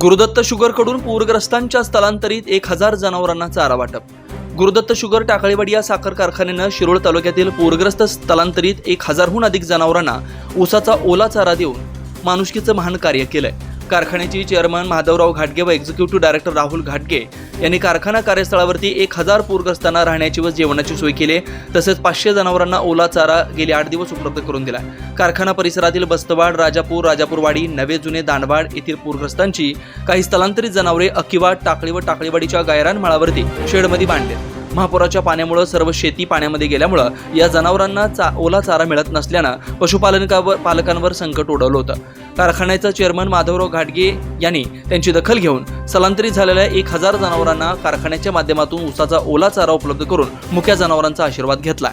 गुरुदत्त शुगरकडून पूरग्रस्तांच्या स्थलांतरित एक हजार जनावरांना चारा वाटप. गुरुदत्त शुगर टाकळीवाडी या साखर कारखान्यानं शिरोळ तालुक्यातील पूरग्रस्त स्थलांतरित एक हजारहून अधिक जनावरांना ऊसाचा ओला चारा देऊन माणुसकीचं महान कार्य केलंय. कारखान्याचे चेअरमन माधवराव घाटगे व एक्झिक्युटिव्ह डायरेक्टर राहुल घाटगे यांनी कारखाना कार्यस्थळावरती एक हजार पूरग्रस्तांना राहण्याची व जेवणाची सोय केली. तसेच पाचशे जनावरांना ओला चारा गेले आठ दिवस उपलब्ध करून दिला. कारखाना परिसरातील बस्तवाड राजापूर राजापूरवाडी नवे जुने दांडवाड येथील पूरग्रस्तांची काही स्थलांतरित जनावरे अकिवाड टाकळी व टाकळीवाडीच्या गायरान माळावरती शेडमध्ये बांधले. महापुराच्या पाण्यामुळे सर्व शेती पाण्यामध्ये गेल्यामुळं या जनावरांना चा ओला चारा मिळत नसल्यानं पशुपालकावर पालकांवर संकट ओढवलं होतं. कारखान्याचा चेअरमन माधवराव घाटगे यांनी त्यांची दखल घेऊन स्थलांतरित झालेल्या एक हजार जनावरांना कारखान्याच्या माध्यमातून ऊसाचा ओला चारा उपलब्ध करून मुक्या जनावरांचा आशीर्वाद घेतला.